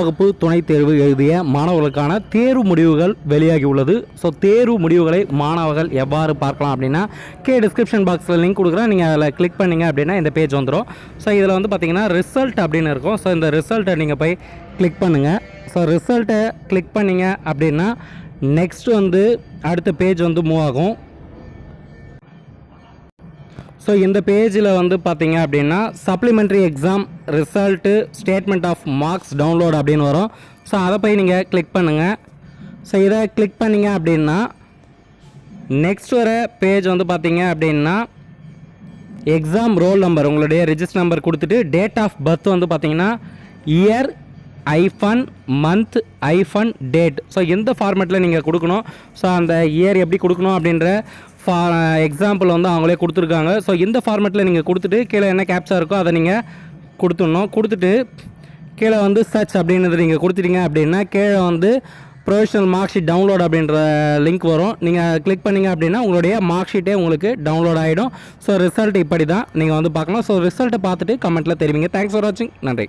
வகுப்பு துணைத் தேர்வு எழுதிய மாணவர்களுக்கான தேர்வு முடிவுகள் வெளியாகி உள்ளது ஸோ தேர்வு முடிவுகளை மாணவர்கள் எவ்வாறு பார்க்கலாம் அப்படின்னா கே டிஸ்கிரிப்ஷன் பாக்ஸில் லிங்க் கொடுக்குறேன். நீங்கள் அதில் கிளிக் பண்ணீங்க அப்படின்னா இந்த பேஜ் வந்துடும் ஸோ இதில் வந்து பார்த்தீங்கன்னா ரிசல்ட் அப்படின்னு இருக்கும். ஸோ இந்த ரிசல்ட்டை நீங்கள் போய் கிளிக் பண்ணுங்கள் ஸோ ரிசல்ட்டை கிளிக் பண்ணீங்க அப்படின்னா நெக்ஸ்ட் வந்து அடுத்த பேஜ் வந்து மூவ் ஆகும். ஸோ இந்த பேஜில் வந்து பார்த்தீங்க அப்படின்னா supplementary exam result statement of marks download அப்படின்னு வரும். ஸோ அதை போய் நீங்கள் கிளிக் பண்ணுங்கள் ஸோ இதை கிளிக் பண்ணீங்க அப்படின்னா நெக்ஸ்ட் வர பேஜ் வந்து பார்த்தீங்க அப்படின்னா எக்ஸாம் ரோல் நம்பர் உங்களுடைய ரிஜிஸ்டர் நம்பர் கொடுத்துட்டு டேட் ஆஃப் பர்த் வந்து பார்த்தீங்கன்னா இயர் ஐஃபன் மந்த் ஐஃபன் டேட். ஸோ எந்த ஃபார்மேட்டில் நீங்கள் கொடுக்கணும்? ஸோ அந்த இயர் எப்படி கொடுக்கணும் அப்படின்ற ஃபா எக்ஸாம்பிள் வந்து அவங்களே கொடுத்துருக்காங்க. ஸோ இந்த ஃபார்மேட்டில் நீங்கள் கொடுத்துட்டு கீழே என்ன கேப்சா இருக்கோ அதை நீங்கள் கொடுத்துடணும். கொடுத்துட்டு கீழே வந்து சர்ச் அப்படின்றது நீங்கள் கொடுத்துட்டீங்க அப்படின்னா கீழே வந்து ப்ரொஃபஷனல் மார்க் ஷீட் டவுன்லோட் அப்படின்ற லிங்க் வரும். நீங்கள் கிளிக் பண்ணீங்க அப்படின்னா உங்களுடைய மார்க் ஷீட்டே உங்களுக்கு டவுன்லோட் ஆகிடும் ஸோ ரிசல்ட் இப்படி தான் நீங்கள் வந்து பார்க்கலாம் ஸோ ரிசல்ட்டை பார்த்துட்டு கமெண்ட்டில் தெரிவிங்க. தேங்க்ஸ் ஃபார் வாட்சிங் நன்றி.